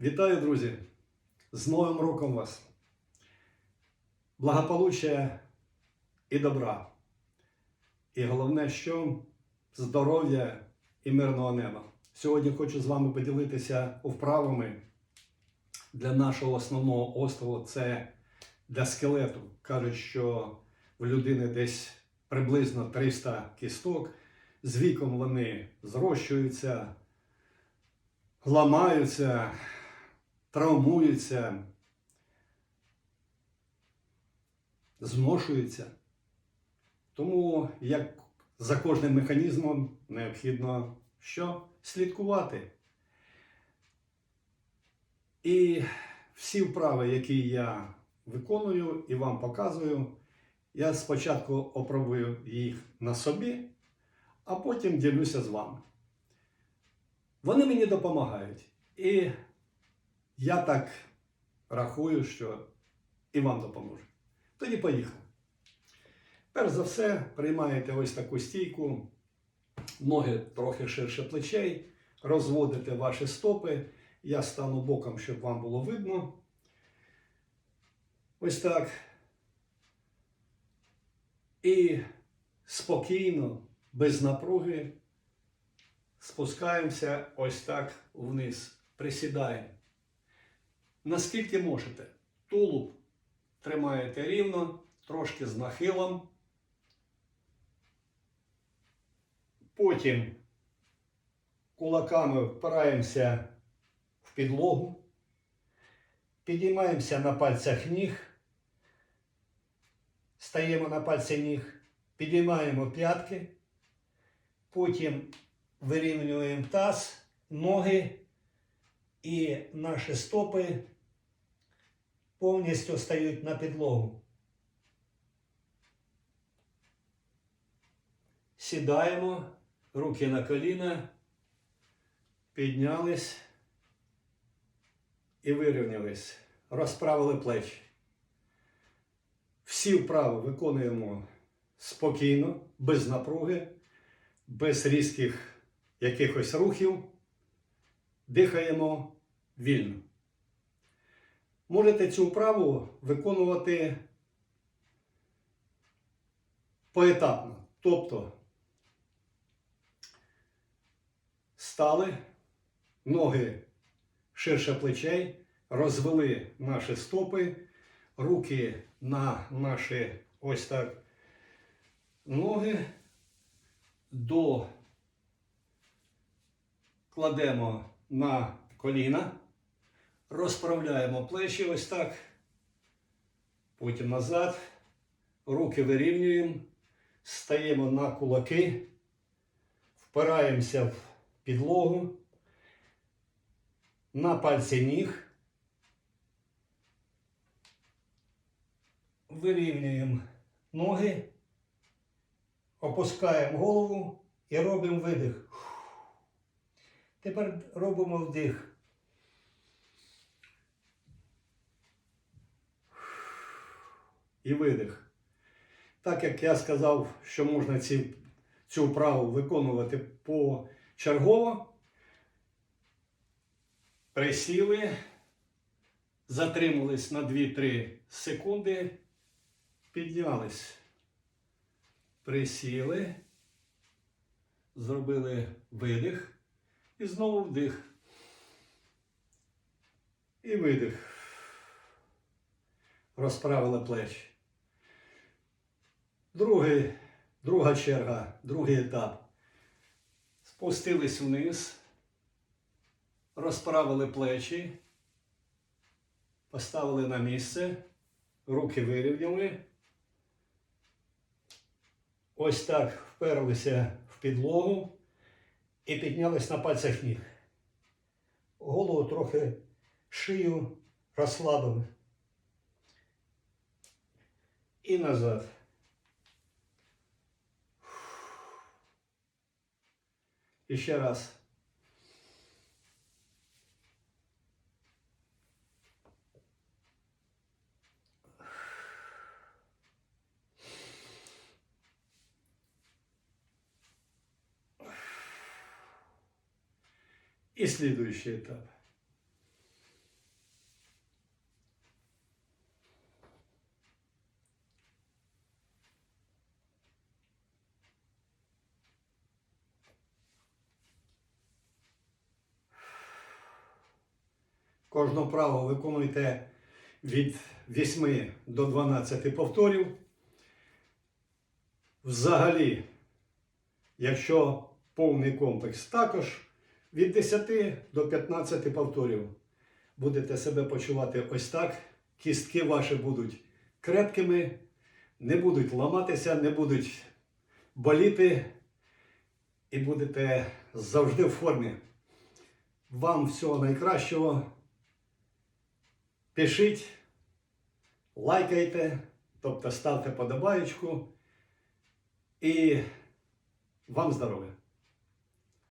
Вітаю, друзі! З Новим роком вас! Благополуччя і добра. І головне, що здоров'я і мирного неба. Сьогодні хочу з вами поділитися вправами для нашого основного острову. Це для скелету. Кажуть, що в людини десь приблизно 300 кісток. З віком вони зрощуються, ламаються, травмуються, зношуються. Тому як за кожним механізмом необхідно що? Слідкувати. І всі вправи, які я виконую і вам показую, я спочатку опробую їх на собі, а потім ділюся з вами. Вони мені допомагають. І я так рахую, що і вам допоможе. Тоді поїхали. Перш за все, приймаєте ось таку стійку, ноги трохи ширше плечей, розводите ваші стопи. Я стану боком, щоб вам було видно. Ось так. І спокійно, без напруги, спускаємося ось так вниз. Присідаємо. Наскільки можете. Тулуб тримаєте рівно, трошки з нахилом. Потім кулаками впираємося в підлогу, підіймаємося на пальцях ніг, стаємо на пальці ніг, підіймаємо п'ятки, потім вирівнюємо таз, ноги і наші стопи повністю стають на підлогу. Сідаємо, руки на коліна, піднялись і вирівнялись, розправили плечі. Всі вправи виконуємо спокійно, без напруги, без різких якихось рухів. Дихаємо вільно. Можете цю вправу виконувати поетапно. Тобто стали, ноги ширше плечей, розвели наші стопи, руки на наші ось так ноги, до кладемо на коліна, розправляємо плечі ось так, потім назад, руки вирівнюємо, стаємо на кулаки, впираємося в підлогу, на пальці ніг, вирівнюємо ноги, опускаємо голову і робимо видих. Тепер робимо вдих. І видих. Так як я сказав, що можна ці, цю вправу виконувати почергово, присіли, затримались на 2-3 секунди, піднялись. Присіли, зробили видих. І знову вдих. І видих. Розправили плечі. Другий, друга черга, другий етап. Спустились вниз, розправили плечі, поставили на місце, руки вирівняли. Ось так вперлися в підлогу і піднялись на пальцях ніг. Голову трохи шию розслабили. І назад. І ще раз. И следующий этап. Кожну вправу виконуйте від 8 до 12 повторів. Взагалі, якщо повний комплекс, також від 10 до 15 повторів будете себе почувати ось так. Кістки ваші будуть крепкими, не будуть ламатися, не будуть боліти і будете завжди в формі. Вам всього найкращого. Пишіть, лайкайте, тобто ставте подобаєчку. І вам здоров'я!